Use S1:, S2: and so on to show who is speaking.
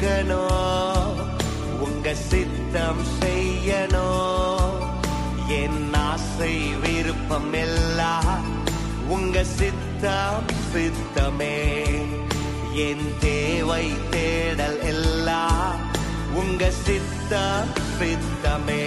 S1: இருக்கணும் உங்க சித்தம் செய்யணும். என் ஆசை விருப்பம் எல்லாம் உங்க சித்தம் சித்தமே. என் தேவை தேடல் எல்லாம் உங்க சித்தம் சித்தமே.